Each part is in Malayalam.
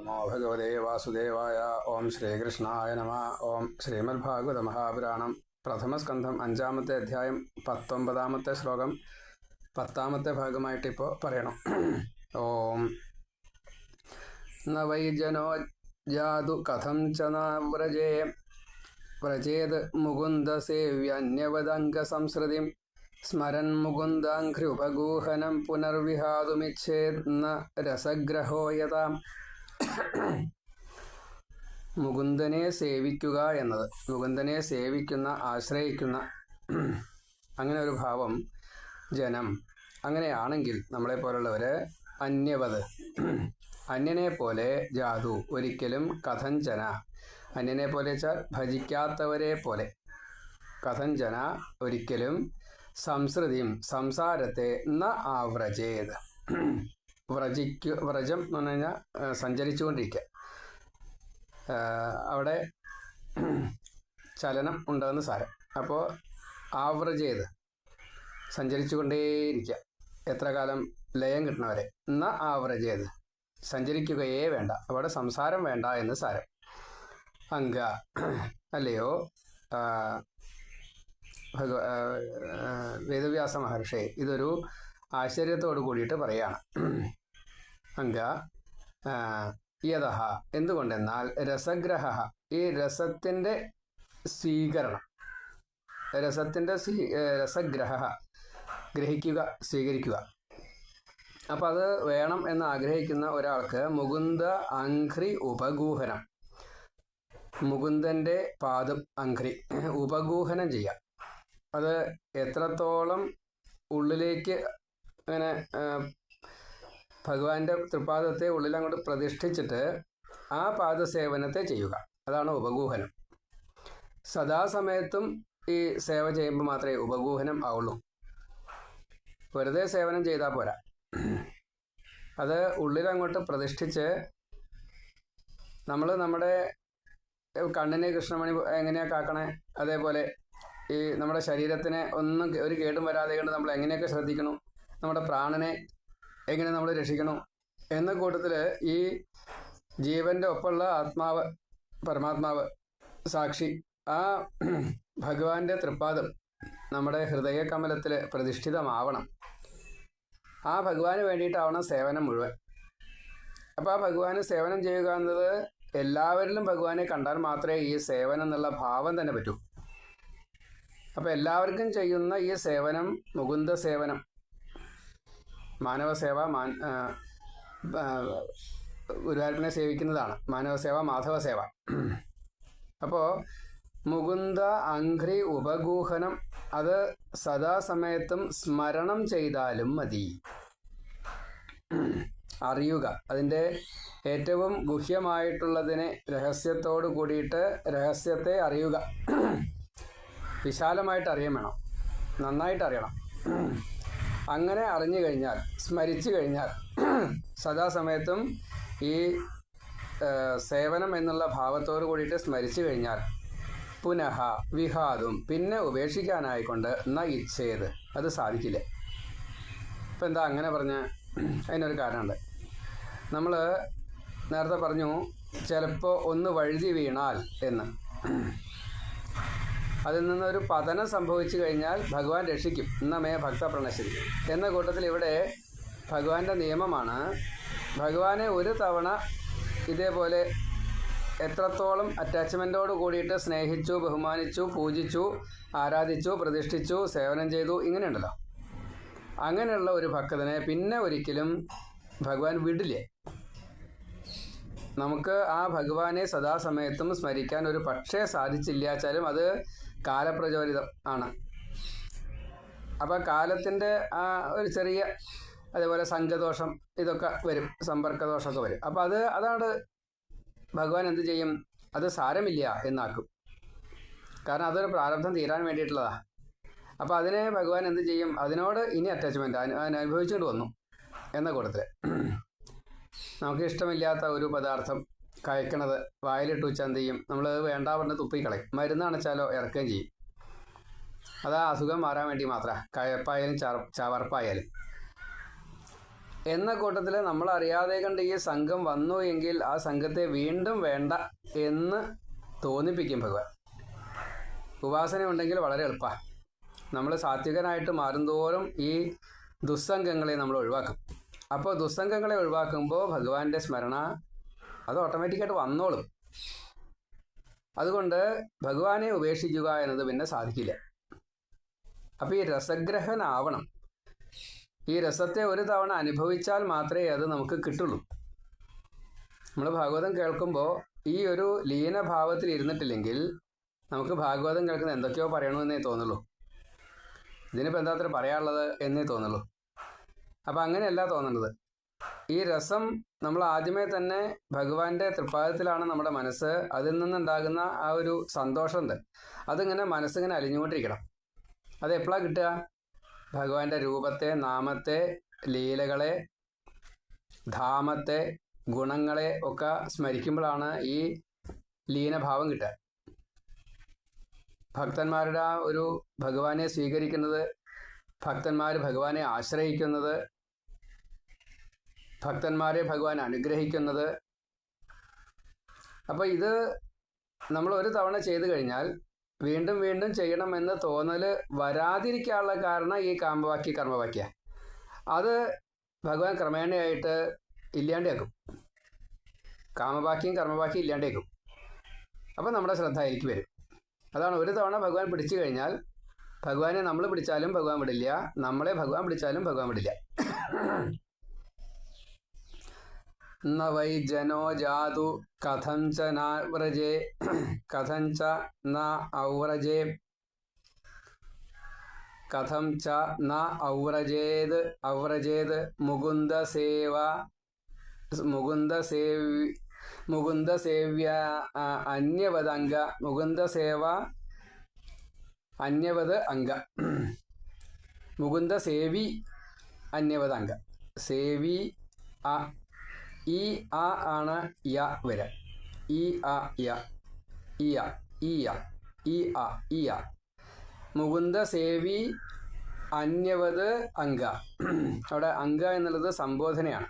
നമോ ഭഗവതേ വാസുദേവായ ഓം ശ്രീകൃഷ്ണായ നമ ഓം ശ്രീമദ് ഭാഗവത മഹാപുരാണം പ്രഥമസ്കന്ധം അഞ്ചാമത്തെ അധ്യായം പത്തൊമ്പതാമത്തെ ശ്ലോകം പത്താമത്തെ ഭാഗമായിട്ട് ഇപ്പോൾ പറയണം. ഓം. നവൈജനോ വൈജനോ ജാതു കഥം ച വ്രജേത് വ്രജേ. വ്രജേത് മുകുന്ദസേവ്യന്യവദംഗസംസൃതിം സ്മരൻ പുനർവിഹാതുമിച്ഛേത് ന രസഗ്രഹോ യഥാം മുകുന്ദനെ സേവിക്കുക എന്നത്. മുകുന്ദനെ സേവിക്കുന്ന ആശ്രയിക്കുന്ന അങ്ങനെ ഒരു ഭാവം ജനം. അങ്ങനെയാണെങ്കിൽ നമ്മളെ പോലുള്ളവർ അന്യവത്. അന്യനെ പോലെ ജാതു ഒരിക്കലും കഥഞ്ചന അന്യനെ പോലെ വെച്ചാൽ ഭജിക്കാത്തവരെ പോലെ. കഥഞ്ചന ഒരിക്കലും സംസ്കൃതിയും സംസാരത്തെ ന ആവ്രജേത് വ്രജിക്കു വ്രജം എന്ന് പറഞ്ഞു കഴിഞ്ഞാൽ സഞ്ചരിച്ചുകൊണ്ടിരിക്കുക അവിടെ ചലനം ഉണ്ടെന്ന് സാരം. അപ്പോൾ ആവ്രജേത് സഞ്ചരിച്ചുകൊണ്ടേയിരിക്കുക എത്ര കാലം ലയം കിട്ടണവരെ എന്ന ആവ്രജേത് സഞ്ചരിക്കുകയേ വേണ്ട. അവിടെ സംസാരം വേണ്ട എന്ന് സാരം. അങ്ക അല്ലയോ? ഭഗവ വേദവ്യാസ മഹർഷി ഇതൊരു ആശ്ചര്യത്തോട് കൂടിയിട്ട് പറയാണ്. അങ്ക യഥ എന്തുകൊണ്ടെന്നാൽ രസഗ്രഹ ഈ രസത്തിന്റെ സ്വീകരണം രസത്തിന്റെ സ്വീ രസഗ്രഹ ഗ്രഹിക്കുക സ്വീകരിക്കുക. അപ്പം അത് വേണം എന്ന് ആഗ്രഹിക്കുന്ന ഒരാൾക്ക് മുകുന്ദ അംഘ്രി ഉപഗൂഹനം മുകുന്ദന്റെ പാദം അംഘ്രി ഉപഗൂഹനം ചെയ്യാം. അത് എത്രത്തോളം ഉള്ളിലേക്ക് അങ്ങനെ ഭഗവാന്റെ തൃപാദത്തെ ഉള്ളിൽ അങ്ങോട്ട് പ്രതിഷ്ഠിച്ചിട്ട് ആ പാദസേവനത്തെ ചെയ്യുക. അതാണ് ഉപഗൂഹനം. സദാസമയത്തും ഈ സേവ ചെയ്യുമ്പോൾ മാത്രമേ ഉപഗൂഹനം ആവുള്ളൂ. വെറുതെ സേവനം ചെയ്താൽ പോരാ. അത് ഉള്ളിലങ്ങോട്ട് പ്രതിഷ്ഠിച്ച് നമ്മൾ നമ്മുടെ കണ്ണിനെ കൃഷ്ണമണി എങ്ങനെയാ കാക്കണേ? അതേപോലെ ഈ നമ്മുടെ ശരീരത്തിനെ ഒന്നും ഒരു കേടും വരാതെ കൊണ്ട് നമ്മൾ എങ്ങനെയൊക്കെ ശ്രദ്ധിക്കണം? നമ്മുടെ പ്രാണനെ എങ്ങനെ നമ്മൾ രക്ഷിക്കണം? എന്ന കൂട്ടത്തിൽ ഈ ജീവന്റെ ഒപ്പമുള്ള ആത്മാവ് പരമാത്മാവ് സാക്ഷി ആ ഭഗവാന്റെ തൃപ്പാദം നമ്മുടെ ഹൃദയ കമലത്തിൽ പ്രതിഷ്ഠിതമാവണം. ആ ഭഗവാന് വേണ്ടിയിട്ടാവണം സേവനം മുഴുവൻ. അപ്പോൾ ആ ഭഗവാന് സേവനം ചെയ്യുക എന്നത് എല്ലാവരിലും ഭഗവാനെ കണ്ടാൽ മാത്രമേ ഈ സേവനം എന്നുള്ള ഭാവം തന്നെ പറ്റൂ. അപ്പോൾ എല്ലാവർക്കും ചെയ്യുന്ന ഈ സേവനം മുകുന്ദ സേവനം മാനവസേവ മാൻ ഗുരുവായൂരപ്പനെ സേവിക്കുന്നതാണ്. മാനവസേവ മാധവസേവ. അപ്പോൾ മുകുന്ദ അംഘ്രി ഉപഗൂഹനം അത് സദാസമയത്തും സ്മരണം ചെയ്താലും മതി. അറിയുക. അതിന്റെ ഏറ്റവും ഗുഹ്യമായിട്ടുള്ളതിനെ രഹസ്യത്തോട് കൂടിയിട്ട് രഹസ്യത്തെ അറിയുക. വിശാലമായിട്ട് അറിയാൻ വേണം. നന്നായിട്ട് അറിയണം. അങ്ങനെ അറിഞ്ഞു കഴിഞ്ഞാൽ സ്മരിച്ചു കഴിഞ്ഞാൽ സദാസമയത്തും ഈ സേവനം എന്നുള്ള ഭാവത്തോട് കൂടിയിട്ട് സ്മരിച്ചു കഴിഞ്ഞാൽ പുനഃ വിഹാദും പിന്നെ ഉപേക്ഷിക്കാനായിക്കൊണ്ട് ന ഇച്ഛേത് അത് സാധിക്കില്ല. ഇപ്പം എന്താ അങ്ങനെ പറഞ്ഞ അതിനൊരു കാരണമുണ്ട്. നമ്മൾ നേരത്തെ പറഞ്ഞു ചിലപ്പോൾ ഒന്ന് വഴുതി വീണാൽ എന്ന്. അതിൽ നിന്നൊരു പതനം സംഭവിച്ചു കഴിഞ്ഞാൽ ഭഗവാൻ രക്ഷിക്കും. എന്നമേ ഭക്ത പ്രണശരി എന്ന കൂട്ടത്തിൽ ഇവിടെ ഭഗവാന്റെ നിയമമാണ്. ഭഗവാനെ ഒരു തവണ ഇതേപോലെ എത്രത്തോളം അറ്റാച്ച്മെന്റോട് കൂടിയിട്ട് സ്നേഹിച്ചു ബഹുമാനിച്ചു പൂജിച്ചു ആരാധിച്ചു പ്രതിഷ്ഠിച്ചു സേവനം ചെയ്തു ഇങ്ങനെയുണ്ടല്ലോ. അങ്ങനെയുള്ള ഒരു ഭക്തനെ പിന്നെ ഒരിക്കലും ഭഗവാൻ വിടില്ലേ? നമുക്ക് ആ ഭഗവാനെ സദാസമയത്തും സ്മരിക്കാൻ ഒരു പക്ഷേ സാധിച്ചില്ലാച്ചാലും അത് കാലപ്രചോദിതം ആണ്. അപ്പോൾ കാലത്തിന്റെ ആ ഒരു ചെറിയ അതേപോലെ സംഘദോഷം ഇതൊക്കെ വരും സമ്പർക്കദോഷമൊക്കെ വരും. അപ്പോൾ അത് അതാണ് ഭഗവാൻ എന്ത് ചെയ്യും? അത് സാരമില്ല എന്നാക്കും. കാരണം അതൊരു പ്രാരബ്ധം തീരാൻ വേണ്ടിയിട്ടുള്ളതാ. അപ്പോൾ അതിനെ ഭഗവാൻ എന്ത് ചെയ്യും? അതിനോട് ഇനി അറ്റാച്ച്മെന്റ് അനുഭവിച്ചുകൊണ്ട് വന്നു എന്ന കൂട്ടത്തിൽ നമുക്ക് ഇഷ്ടമില്ലാത്ത ഒരു പദാർത്ഥം കഴിക്കണത് വായിലിട്ട് വെച്ചാൽ എന്ത് ചെയ്യും? നമ്മൾ വേണ്ട പറഞ്ഞ് തുപ്പിക്കളയും മരുന്ന് അണച്ചാലോ ഇറക്കുകയും ചെയ്യും. അത് ആ അസുഖം മാറാൻ വേണ്ടി മാത്രമാണ് കയപ്പായാലും ചാർ ചവർപ്പായാലും. എന്ന കൂട്ടത്തിൽ നമ്മൾ അറിയാതെ കണ്ട് ഈ സംഘം വന്നു എങ്കിൽ ആ സംഘത്തെ വീണ്ടും വേണ്ട എന്ന് തോന്നിപ്പിക്കും ഭഗവാൻ. ഉപാസന ഉണ്ടെങ്കിൽ വളരെ എളുപ്പമാണ് നമ്മൾ സാത്വികനായിട്ട് മാറുന്തോറും ഈ ദുസ്സംഗങ്ങളെ നമ്മൾ ഒഴിവാക്കും. അപ്പോൾ ദുസ്സംഗങ്ങളെ ഒഴിവാക്കുമ്പോൾ ഭഗവാന്റെ സ്മരണ അത് ഓട്ടോമാറ്റിക്കായിട്ട് വന്നോളും. അതുകൊണ്ട് ഭഗവാനെ ഉപേക്ഷിക്കുക എന്നത് പിന്നെ സാധിക്കില്ല. അപ്പം ഈ രസഗ്രഹനാവണം. ഈ രസത്തെ ഒരു തവണ അനുഭവിച്ചാൽ മാത്രമേ അത് നമുക്ക് കിട്ടുള്ളൂ. നമ്മൾ ഭാഗവതം കേൾക്കുമ്പോൾ ഈ ഒരു ലീനഭാവത്തിൽ ഇരുന്നിട്ടില്ലെങ്കിൽ നമുക്ക് ഭാഗവതം കേൾക്കുന്ന എന്തൊക്കെയോ പറയണമെന്നേ തോന്നുള്ളൂ. ഇതിനിപ്പോൾ എന്താ അത്ര പറയാനുള്ളത് എന്നേ തോന്നുള്ളൂ. അപ്പം അങ്ങനെയല്ല തോന്നുന്നത് ഈ രസം നമ്മൾ ആദ്യമേ തന്നെ ഭഗവാന്റെ തൃപ്പാദത്തിലാണ് നമ്മുടെ മനസ്സ്. അതിൽ നിന്നുണ്ടാകുന്ന ആ ഒരു സന്തോഷമുണ്ട് അതിങ്ങനെ മനസ്സിങ്ങനെ അലിഞ്ഞുകൊണ്ടിരിക്കണം. അത് എപ്പോഴാ കിട്ടുക? ഭഗവാന്റെ രൂപത്തെ നാമത്തെ ലീലകളെ ധാമത്തെ ഗുണങ്ങളെ ഒക്കെ സ്മരിക്കുമ്പോഴാണ് ഈ ലീനഭാവം കിട്ടുക. ഭക്തന്മാരുടെ ആ ഒരു ഭഗവാനെ സ്വീകരിക്കുന്നത് ഭക്തന്മാർ ഭഗവാനെ ആശ്രയിക്കുന്നത് ഭക്തന്മാരെ ഭഗവാൻ അനുഗ്രഹിക്കുന്നത്. അപ്പോൾ ഇത് നമ്മൾ ഒരു തവണ ചെയ്തു കഴിഞ്ഞാൽ വീണ്ടും വീണ്ടും ചെയ്യണമെന്ന് തോന്നൽ വരാതിരിക്കാനുള്ള കാരണം ഈ കാമവാക്യ കർമ്മവാക്യ. അത് ഭഗവാൻ ക്രമേണയായിട്ട് ഇല്ലാണ്ടാക്കും. കാമവാക്യം കർമ്മവാക്യം ഇല്ലാണ്ടേക്കും. അപ്പം നമ്മുടെ ശ്രദ്ധ അതിലേക്ക് വരും. അതാണ് ഒരു തവണ ഭഗവാൻ പിടിച്ചു കഴിഞ്ഞാൽ ഭഗവാനെ നമ്മൾ പിടിച്ചാലും ഭഗവാൻ വിടില്ല നമ്മളെ ഭഗവാൻ പിടിച്ചാലും ഭഗവാൻ വിടില്ല. ജനോ ജാതു കഥം ച നാവ്രജേ കഥം ച ന ഔവ്രജേ കഥം ച ന ഔവ്രജേത് ഔവ്രജേത് മുകുന്ദ സേവ മുകുന്ദ സേവി മുകുന്ദ സേവ്യ ആ, അന്യവത് അംഗ മുകുന്ദ സേവ അന്യവത് അംഗ സേവി അ ഈ ആ ആണ് യ വരെ. ഈ ആ യ. ഈ ആ ഈ ആ ഈ ആ ഈ ആ മുകുന്ദ സേവി അന്യവത് അങ്ക അവിടെ അങ്ക എന്നുള്ളത് സംബോധനയാണ്.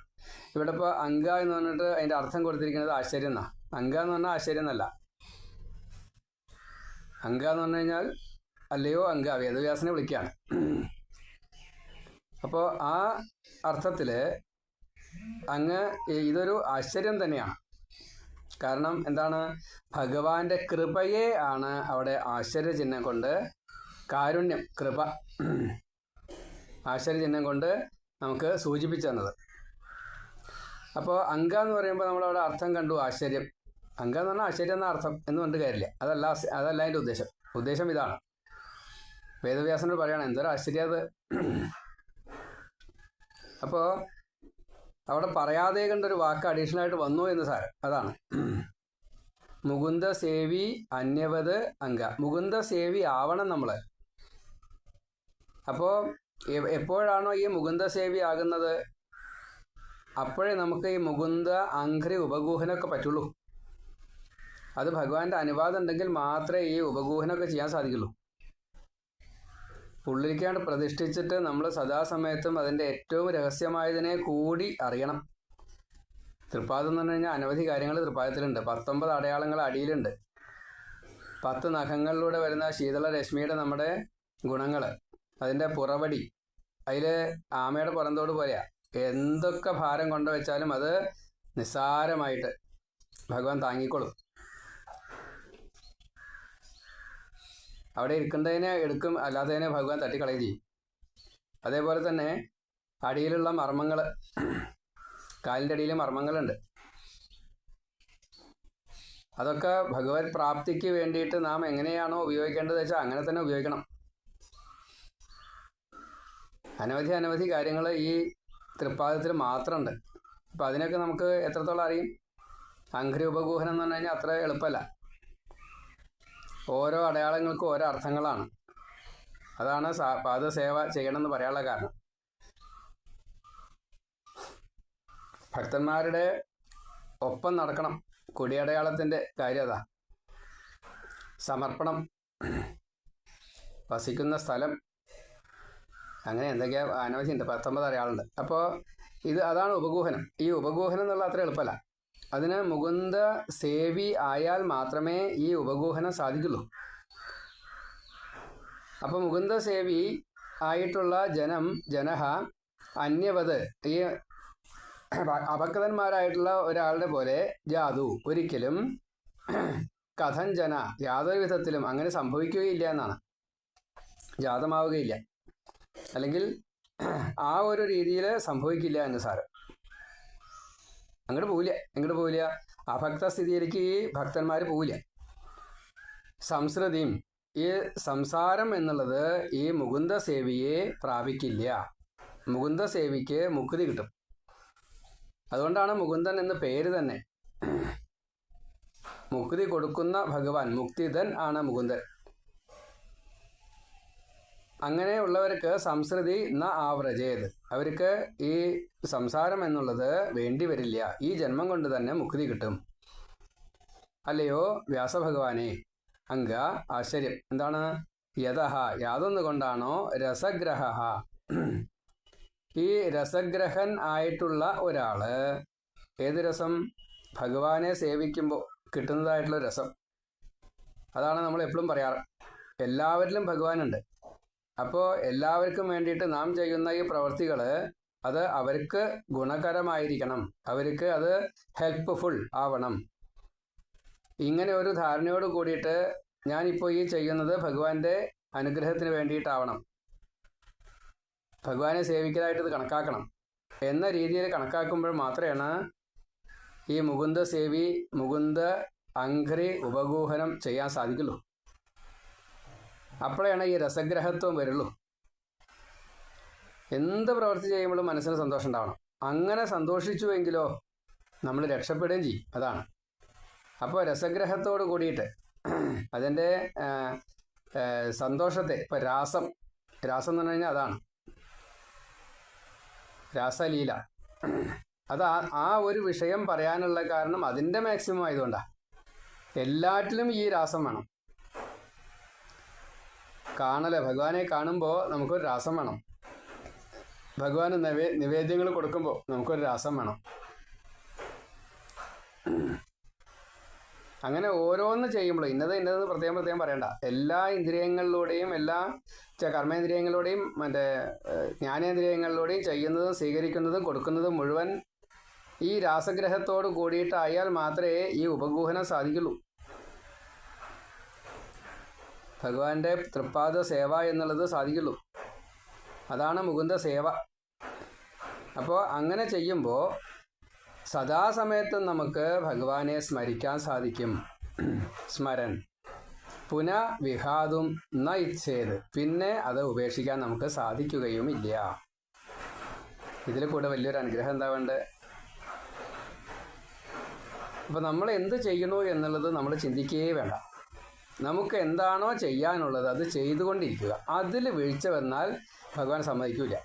ഇവിടെ ഇപ്പോൾ അങ്ക എന്ന് പറഞ്ഞിട്ട് അതിന്റെ അർത്ഥം കൊടുത്തിരിക്കുന്നത് ആശ്ചര്യം എന്നാ. അങ്ക എന്ന് പറഞ്ഞാൽ ആശ്ചര്യം എന്നല്ല. അങ്ക എന്ന് പറഞ്ഞു കഴിഞ്ഞാൽ അല്ലയോ അങ്ക വേദവ്യാസനെ വിളിക്കുകയാണ്. അപ്പോൾ ആ അർത്ഥത്തിൽ അങ്ങ് ഇതൊരു ആശ്ചര്യം തന്നെയാണ്. കാരണം എന്താണ്? ഭഗവാന്റെ കൃപയെ ആണ് അവിടെ ആശ്ചര്യചിഹ്നം കൊണ്ട് കാരുണ്യം കൃപ ആശ്ചര്യചിഹ്നം കൊണ്ട് നമുക്ക് സൂചിപ്പിച്ചു തന്നത്. അപ്പോൾ അങ്ക എന്ന് പറയുമ്പോൾ നമ്മളവിടെ അർത്ഥം കണ്ടു ആശ്ചര്യം. അങ്ക എന്ന് പറഞ്ഞാൽ ആശ്ചര്യം എന്ന അർത്ഥം എന്ന് പറഞ്ഞിട്ട് കാര്യമില്ല. അതല്ല അതല്ല അതിന്റെ ഉദ്ദേശം. ഉദ്ദേശം ഇതാണ്. വേദവ്യാസനോട് പറയണം എന്തൊരു ആശ്ചര്യം അത്? അപ്പോൾ അവിടെ പറയാതെ കണ്ടൊരു വാക്ക് അഡീഷണൽ ആയിട്ട് വന്നു എന്ന് സാർ അതാണ്. മുകുന്ദ സേവി അന്യവത് അംഗ. മുകുന്ദ സേവി ആവണം നമ്മൾ അപ്പോൾ എപ്പോഴാണോ ഈ മുകുന്ദ സേവി ആകുന്നത്? അപ്പോഴേ നമുക്ക് ഈ മുകുന്ദ അങ്ക്രി ഉപഗൂഹനൊക്കെ പറ്റുള്ളൂ. അത് ഭഗവാന്റെ അനുവാദം ഉണ്ടെങ്കിൽ മാത്രമേ ഈ ഉപഗൂഹനൊക്കെ ചെയ്യാൻ സാധിക്കുള്ളൂ. ഉള്ളിലേക്കാണ്ട് പ്രതിഷ്ഠിച്ചിട്ട് നമ്മൾ സദാസമയത്തും അതിന്റെ ഏറ്റവും രഹസ്യമായതിനെ കൂടി അറിയണം. തൃപ്പാദം എന്ന് പറഞ്ഞു കഴിഞ്ഞാൽ അനവധി കാര്യങ്ങൾ തൃപ്പാദത്തിലുണ്ട്. പത്തൊമ്പത് അടയാളങ്ങൾ അടിയിലുണ്ട്. പത്ത് നഖങ്ങളിലൂടെ വരുന്ന ശീതള രശ്മിയുടെ നമ്മുടെ ഗുണങ്ങൾ അതിന്റെ പുറവടി അതിൽ ആമയുടെ പുറന്തോട് പോലെയാ. എന്തൊക്കെ ഭാരം കൊണ്ടുവച്ചാലും അത് നിസ്സാരമായിട്ട് ഭഗവാൻ താങ്ങിക്കൊള്ളും. അവിടെ എടുക്കേണ്ടതിനെ എടുക്കും അല്ലാത്തതിനെ ഭഗവാൻ തട്ടിക്കളയും ചെയ്യും. അതേപോലെ തന്നെ അടിയിലുള്ള മർമ്മങ്ങൾ കാലിന്റെ അടിയിൽ മർമ്മങ്ങളുണ്ട്. അതൊക്കെ ഭഗവത് പ്രാപ്തിക്ക് വേണ്ടിയിട്ട് നാം എങ്ങനെയാണോ ഉപയോഗിക്കേണ്ടത് വെച്ചാൽ അങ്ങനെ തന്നെ ഉപയോഗിക്കണം. അനവധി അനവധി കാര്യങ്ങൾ ഈ തൃപ്പാദത്തിൽ മാത്രമുണ്ട് അപ്പം അതിനൊക്കെ നമുക്ക് എത്രത്തോളം അറിയും? അങ്ക്രി ഉപഗൂഹനം എന്ന് പറഞ്ഞു കഴിഞ്ഞാൽ അത്ര എളുപ്പമല്ല. ഓരോ അടയാളങ്ങൾക്കും ഓരോ അർത്ഥങ്ങളാണ്. അതാണ് പാദ പാദസേവ ചെയ്യണമെന്ന് പറയാനുള്ള കാരണം. ഭക്തന്മാരുടെ ഒപ്പം നടക്കണം. കൊടിയടയാളത്തിന്റെ കാര്യത സമർപ്പണം വസിക്കുന്ന സ്ഥലം അങ്ങനെ എന്തൊക്കെയാ അനവധിയുണ്ട് പത്തൊമ്പത് അടയാളുണ്ട്. അപ്പോൾ ഇത് അതാണ് ഉപഗൂഹനം. ഈ ഉപഗൂഹനം എന്നുള്ള അത്ര എളുപ്പമല്ല. അതിന് മുകുന്ദ സേവി ആയാൽ മാത്രമേ ഈ ഉപഗൂഹനം സാധിക്കുള്ളൂ. അപ്പൊ മുകുന്ദ സേവി ആയിട്ടുള്ള ജനം ജനഹ അന്യവത് ഈ അപക്തന്മാരായിട്ടുള്ള ഒരാളുടെ പോലെ ജാതു ഒരിക്കലും കഥഞ്ചന യാതൊരു വിധത്തിലും അങ്ങനെ സംഭവിക്കുകയില്ല എന്നാണ്. ജാതമാവുകയില്ല. അല്ലെങ്കിൽ ആ ഒരു രീതിയിൽ സംഭവിക്കില്ല എന്ന് സാറ് അങ്ങോട്ട് പോവില്ല എങ്ങോട്ട് പോവില്ല. അഭക്ത സ്ഥിതിയിലേക്ക് ഭക്തന്മാർ പോവില്ല. സംസ്കൃതിയും ഈ സംസാരം എന്നുള്ളത് ഈ മുകുന്ദ സേവിയെ പ്രാപിക്കില്ല. മുകുന്ദ സേവിക്ക് മുക്തി കിട്ടും. അതുകൊണ്ടാണ് മുകുന്ദൻ എന്ന പേര് തന്നെ. മുക്തി കൊടുക്കുന്ന ഭഗവാൻ മുക്തിധൻ ആണ് മുകുന്ദൻ. അങ്ങനെയുള്ളവർക്ക് സംസ്കൃതി ന ആവ്രജേത് അവർക്ക് ഈ സംസാരം എന്നുള്ളത് വേണ്ടി വരില്ല. ഈ ജന്മം കൊണ്ട് തന്നെ മുക്തി കിട്ടും. അല്ലയോ വ്യാസഭഗവാനെ? അങ്ക ആശ്ചര്യം. എന്താണ്? യഥ യാതൊന്നുകൊണ്ടാണോ രസഗ്രഹ ഈ രസഗ്രഹൻ ആയിട്ടുള്ള ഒരാൾ ഏത് രസം? ഭഗവാനെ സേവിക്കുമ്പോൾ കിട്ടുന്നതായിട്ടുള്ള രസം. അതാണ് നമ്മൾ എപ്പോഴും പറയാറ്. എല്ലാവരിലും ഭഗവാനുണ്ട്. അപ്പോൾ എല്ലാവർക്കും വേണ്ടിയിട്ട് നാം ചെയ്യുന്ന ഈ പ്രവൃത്തികൾ അത് അവർക്ക് ഗുണകരമായിരിക്കണം. അവർക്ക് അത് ഹെൽപ്ഫുൾ ആവണം. ഇങ്ങനെ ഒരു ധാരണയോട് കൂടിയിട്ട് ഞാനിപ്പോൾ ഈ ചെയ്യുന്നത് ഭഗവാന്റെ അനുഗ്രഹത്തിന് വേണ്ടിയിട്ടാവണം. ഭഗവാനെ സേവിക്കലായിട്ട് ഇത് കണക്കാക്കണം. എന്ന രീതിയിൽ കണക്കാക്കുമ്പോൾ മാത്രമാണ് ഈ മുകുന്ദ സേവി മുകുന്ദ അങ്ക്രി ഉപഗൂഹനം ചെയ്യാൻ സാധിക്കുള്ളൂ. അപ്പോഴാണ് ഈ രസഗ്രഹത്വം വരുള്ളൂ. എന്ത് പ്രവൃത്തി ചെയ്യുമ്പോഴും മനസ്സിന് സന്തോഷം ഉണ്ടാവണം. അങ്ങനെ സന്തോഷിച്ചുവെങ്കിലോ നമ്മൾ രക്ഷപ്പെടുകയും ചെയ്യും. അതാണ്. അപ്പോൾ രസഗ്രഹത്തോട് കൂടിയിട്ട് അതിന്റെ സന്തോഷത്തെ ഇപ്പം രാസം. രാസം എന്ന് പറഞ്ഞു കഴിഞ്ഞാൽ അതാണ്. രാസലീല. അത് ആ ഒരു വിഷയം പറയാനുള്ള കാരണം അതിന്റെ മാക്സിമം ആയതുകൊണ്ടാണ് എല്ലാറ്റിലും ഈ രാസം വേണം. കാണൽ ഭഗവാനെ കാണുമ്പോൾ നമുക്കൊരു രാസം വേണം. ഭഗവാന് നിവേ നിവേദ്യങ്ങൾ കൊടുക്കുമ്പോൾ നമുക്കൊരു രാസം വേണം. അങ്ങനെ ഓരോന്ന് ചെയ്യുമ്പോൾ ഇന്നത് ഇന്നതെന്ന് പ്രത്യേകം പ്രത്യേകം പറയണ്ട. എല്ലാ ഇന്ദ്രിയങ്ങളിലൂടെയും എല്ലാ കർമ്മേന്ദ്രിയങ്ങളിലൂടെയും മറ്റേ ജ്ഞാനേന്ദ്രിയങ്ങളിലൂടെയും ചെയ്യുന്നതും സ്വീകരിക്കുന്നതും കൊടുക്കുന്നതും മുഴുവൻ ഈ രാസഗ്രഹത്തോട് കൂടിയിട്ടായാൽ മാത്രമേ ഈ ഉപഗൂഹനം സാധിക്കുള്ളൂ. ഭഗവാന്റെ തൃപ്പാദ സേവ എന്നുള്ളത് സാധിക്കുള്ളൂ. അതാണ് മുകുന്ദ സേവ. അപ്പോൾ അങ്ങനെ ചെയ്യുമ്പോൾ സദാസമയത്തും നമുക്ക് ഭഗവാനെ സ്മരിക്കാൻ സാധിക്കും. സ്മരൻ. പുന വിഹാതും ന ഇച്ഛേത്. പിന്നെ അത് ഉപേക്ഷിക്കാൻ നമുക്ക് സാധിക്കുകയും ഇല്ല ഇതിൽ കൂടെ വലിയൊരു അനുഗ്രഹം എന്താ വേണ്ടത് അപ്പം നമ്മൾ എന്ത് ചെയ്യുന്നു എന്നുള്ളത് നമ്മൾ ചിന്തിക്കുകയേ വേണ്ട. നമുക്ക് എന്താണോ ചെയ്യാനുള്ളത് അത് ചെയ്തുകൊണ്ടിരിക്കുക. അതിൽ വീഴ്ച വന്നാൽ ഭഗവാൻ സമ്മതിക്കില്ല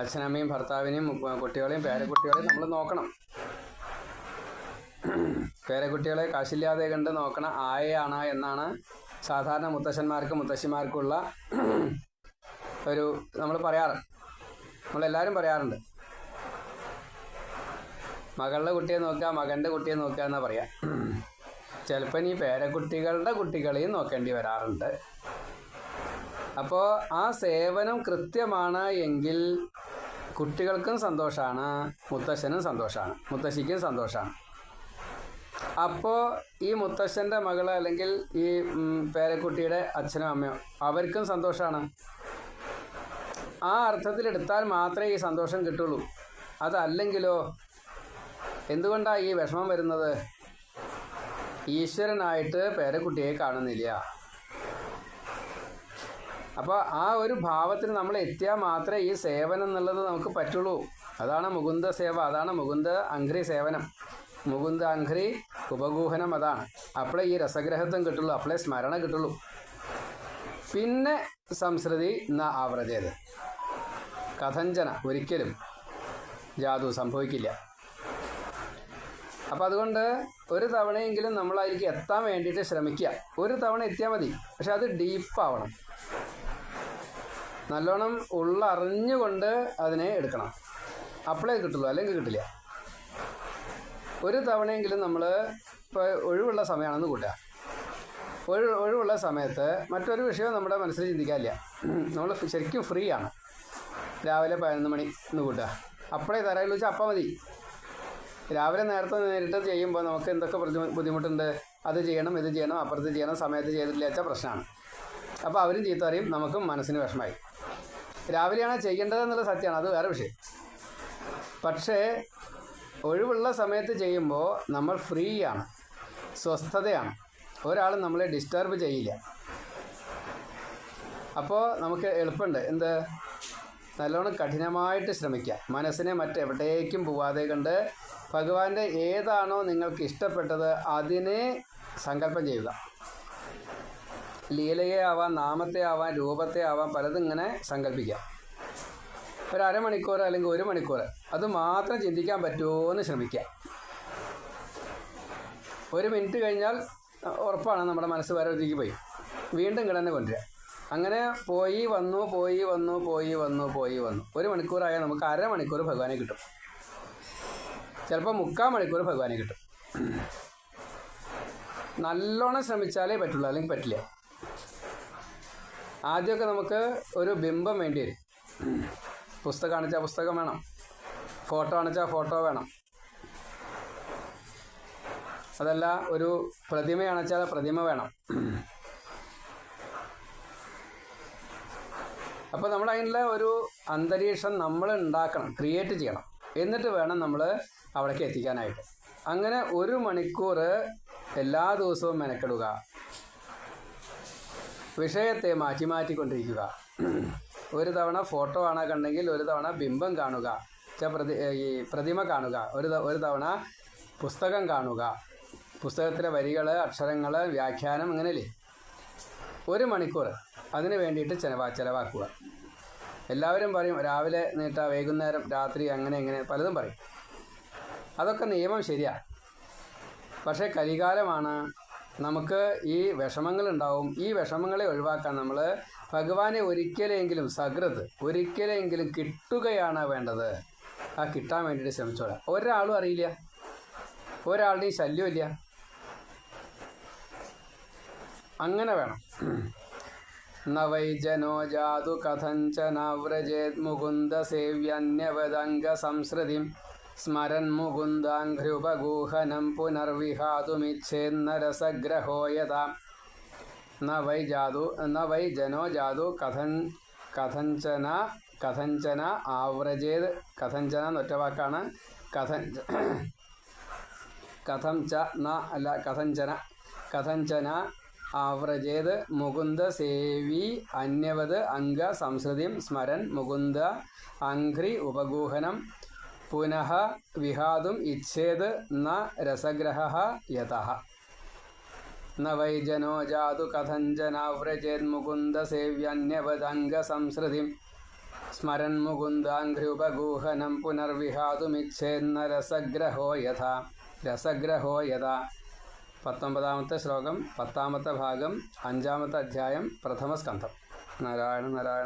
അച്ഛനമ്മയും ഭർത്താവിനെയും കുട്ടികളെയും പേരക്കുട്ടികളെയും നമ്മൾ നോക്കണം. പേരക്കുട്ടികളെ കാശില്ലാതെ കണ്ട് നോക്കണ ആയയാണ് എന്നാണ് സാധാരണ മുത്തശ്ശന്മാർക്കും മുത്തശ്ശിമാർക്കുള്ള ഒരു നമ്മൾ പറയാറ്. നമ്മളെല്ലാവരും പറയാറുണ്ട്. മകളുടെ കുട്ടിയെ നോക്കുക മകന്റെ കുട്ടിയെ നോക്കുക എന്നാ പറയാ. ചിലപ്പോൾ ഈ പേരക്കുട്ടികളുടെ കുട്ടികളെയും നോക്കേണ്ടി വരാറുണ്ട്. അപ്പോൾ ആ സേവനം കൃത്യമാണ് എങ്കിൽ കുട്ടികൾക്കും സന്തോഷമാണ് മുത്തശ്ശനും സന്തോഷമാണ് മുത്തശ്ശിക്കും സന്തോഷമാണ് അപ്പോൾ ഈ മുത്തശ്ശന്റെ മകൾ അല്ലെങ്കിൽ ഈ പേരക്കുട്ടിയുടെ അച്ഛനും അമ്മയോ അവർക്കും സന്തോഷമാണ് ആ അർത്ഥത്തിലെടുത്താൽ മാത്രമേ ഈ സന്തോഷം കിട്ടുള്ളൂ. അതല്ലെങ്കിലോ? എന്തുകൊണ്ടാണ് ഈ വിഷമം വരുന്നത്? ഈശ്വരനായിട്ട് പേരക്കുട്ടിയെ കാണുന്നില്ല. അപ്പോൾ ആ ഒരു ഭാവത്തിന് നമ്മൾ എത്തിയാൽ മാത്രമേ ഈ സേവനം എന്നുള്ളത് നമുക്ക് പറ്റുള്ളൂ. അതാണ് മുകുന്ദ സേവ അതാണ് മുകുന്ദ അഘ്രി സേവനം. മുകുന്ദ അഘ്രി ഉപഗൂഹനം അതാണ്. അപ്പോഴേ ഈ രസഗ്രഹത്വം കിട്ടുള്ളൂ അപ്പോഴേ സ്മരണ കിട്ടുള്ളൂ. പിന്നെ സംസ്കൃതി ന ആവ്രജേത് കഥഞ്ചന ഒരിക്കലും ജാതു സംഭവിക്കില്ല. അപ്പം അതുകൊണ്ട് ഒരു തവണയെങ്കിലും നമ്മൾ അതിലേക്ക് എത്താൻ വേണ്ടിയിട്ട് ശ്രമിക്കുക. ഒരു തവണ എത്തിയാൽ മതി. പക്ഷെ അത് ഡീപ്പാവണം. നല്ലോണം ഉള്ളറിഞ്ഞുകൊണ്ട് അതിനെ എടുക്കണം. അപ്പോഴേ കിട്ടുള്ളൂ അല്ലെങ്കിൽ കിട്ടില്ല. ഒരു തവണയെങ്കിലും നമ്മൾ ഇപ്പോൾ ഒഴിവുള്ള സമയമാണെന്ന് കൂട്ടുക. ഒഴി ഒഴിവുള്ള സമയത്ത് മറ്റൊരു വിഷയവും നമ്മുടെ മനസ്സിൽ ചിന്തിക്കാനില്ല. നമ്മൾ ശരിക്കും ഫ്രീ ആണ്. രാവിലെ പതിനൊന്ന് മണി എന്ന് കൂട്ടുക. അപ്പോഴേ തരാമെന്ന് വെച്ചാൽ അപ്പം മതി. രാവിലെ നേരത്തെ നേരിട്ട് ചെയ്യുമ്പോൾ നമുക്ക് എന്തൊക്കെ ബുദ്ധിമു- ബുദ്ധിമുട്ടുണ്ട്? അത് ചെയ്യണം ഇത് ചെയ്യണം അപ്പുറത്ത് ചെയ്യണം സമയത്ത് ചെയ്തിട്ടില്ല വെച്ചാൽ പ്രശ്നമാണ്. അപ്പോൾ അവരും ചീത്ത അറിയും നമുക്കും മനസ്സിന് വിഷമായി രാവിലെയാണ് ചെയ്യേണ്ടതെന്നുള്ള സത്യമാണ് അത് വേറെ വിഷയം. പക്ഷേ ഒഴിവുള്ള സമയത്ത് ചെയ്യുമ്പോൾ നമ്മൾ ഫ്രീ ആണ് സ്വസ്ഥതയാണ്. ഒരാൾ നമ്മളെ ഡിസ്റ്റർബ് ചെയ്യില്ല. അപ്പോൾ നമുക്ക് എളുപ്പമുണ്ട് എന്ത്? നല്ലോണം കഠിനമായിട്ട് ശ്രമിക്കുക. മനസ്സിനെ മറ്റെവിടേക്കും പോവാതെ കണ്ട് ഭഗവാന്റെ ഏതാണോ നിങ്ങൾക്ക് ഇഷ്ടപ്പെട്ടത് അതിനെ സങ്കല്പം ചെയ്യുക. ലീലയെ ആവാം നാമത്തെ ആവാം രൂപത്തെ ആവാം പലതും ഇങ്ങനെ സങ്കല്പിക്കാം. ഒരു അരമണിക്കൂർ അല്ലെങ്കിൽ ഒരു മണിക്കൂർ അത് മാത്രം ചിന്തിക്കാൻ പറ്റുമോ എന്ന് ശ്രമിക്കാം ഒരു മിനിറ്റ് കഴിഞ്ഞാൽ ഉറപ്പാണ് നമ്മുടെ മനസ്സ് വേറെ ഒരിക്കൽ പോയി. വീണ്ടും കിടന്നെ കൊണ്ടുവരിക. അങ്ങനെ പോയി വന്നു പോയി വന്നു പോയി വന്നു പോയി വന്നു. ഒരു മണിക്കൂറായാൽ നമുക്ക് അരമണിക്കൂർ ഭഗവാനെ കിട്ടും. ചിലപ്പോൾ മുക്കാൽ മണിക്കൂർ ഭഗവാനെ കിട്ടും. നല്ലോണം ശ്രമിച്ചാലേ പറ്റുള്ളൂ അല്ലെങ്കിൽ പറ്റില്ല. ആദ്യമൊക്കെ നമുക്ക് ഒരു ബിംബം വേണ്ടി വരും. പുസ്തകം കാണിച്ചാൽ പുസ്തകം വേണം. ഫോട്ടോ കാണിച്ചാൽ ഫോട്ടോ വേണം. അതല്ല ഒരു പ്രതിമ കാണിച്ചാൽ പ്രതിമ വേണം. അപ്പോൾ നമ്മൾ അതിനുള്ള ഒരു അന്തരീക്ഷം നമ്മൾ ഉണ്ടാക്കണം ക്രിയേറ്റ് ചെയ്യണം. എന്നിട്ട് വേണം നമ്മൾ അവിടേക്ക് എത്തിക്കാനായിട്ട്. അങ്ങനെ ഒരു മണിക്കൂർ എല്ലാ ദിവസവും മെനക്കെടുക. വിഷയത്തെ മാറ്റി മാറ്റിക്കൊണ്ടിരിക്കുക. ഒരു തവണ ഫോട്ടോ ആണ് കണ്ടെങ്കിൽ ഒരു തവണ ബിംബം കാണുക. പ്രതി ഈ പ്രതിമ കാണുക. ഒരു ഒരു തവണ പുസ്തകം കാണുക. പുസ്തകത്തിലെ വരികൾ അക്ഷരങ്ങൾ വ്യാഖ്യാനം അങ്ങനെയല്ലേ? ഒരു മണിക്കൂർ അതിന് വേണ്ടിയിട്ട് ചിലവാ ചിലവാക്കുക. എല്ലാവരും പറയും രാവിലെ നീട്ട വൈകുന്നേരം രാത്രി അങ്ങനെ ഇങ്ങനെ പലതും പറയും. അതൊക്കെ നിയമം ശരിയാണ് പക്ഷേ കലികാലമാണ്. നമുക്ക് ഈ വിഷമങ്ങളുണ്ടാവും. ഈ വിഷമങ്ങളെ ഒഴിവാക്കാൻ നമ്മൾ ഭഗവാനെ ഒരിക്കലെങ്കിലും സകൃത് ഒരിക്കലെങ്കിലും കിട്ടുകയാണ് വേണ്ടത്. ആ കിട്ടാൻ വേണ്ടിയിട്ട് ശ്രമിച്ചോളാം. ഒരാളും അറിയില്ല. ഒരാളുടെയും ശല്യമില്ല അങ്ങനെ വേണം. വൈ ജനോ ജാതു കഥഞ്ചനാവ്രജേത് മുകുന്ദ സേവ്യന്യവദംഗ സംസൃതിം സ്മരൻ മുകുന്ദാഘ്രുപഗൂഹനം പുനർവിഹാതുമിച്ഛേന്നരസഗ്രഹോയത ന വൈ ജാതു ന വൈ ജനോ ജാതു കഥൻ കഥഞ്ചന കഥഞ്ചന ആവ്രജേത് കഥഞ്ചന എന്നൊറ്റ വാക്കാണ് കഥൻ കഥം ച ന അല്ല കഥഞ്ചന കഥഞ്ചന ആവ്രജേത് മുകുന്ദ സേവി അന്യവത് അംഗ സംസൃതിം സ്മരൻ മുകുന്ദ അംഘ്രി ഉപഗൂഹനം പുനഃ വിഹാതും ഇച്ഛേത് ന രസഗ്രഹ യത ന വൈജനോ ജാതു കഥഞ്ചനാവ്രജേത് മുകുന്ദ സേവ്യന്യവദംഗ സംസൃതിം സ്മരൻ മുകുന്ദാംഘ്രി ഉപഗൂഹനം പുനർവിഹാതുമിച്ഛേന്ന രസഗ്രഹോ യഥ. രസഗ്രഹോ യഥ. പത്തൊമ്പതാമത്തെ ശ്ലോകം പത്താമത്തെ ഭാഗം അഞ്ചാമത്തെ അധ്യായം പ്രഥമ സ്കന്ധം. നാരായണ നാരായണ.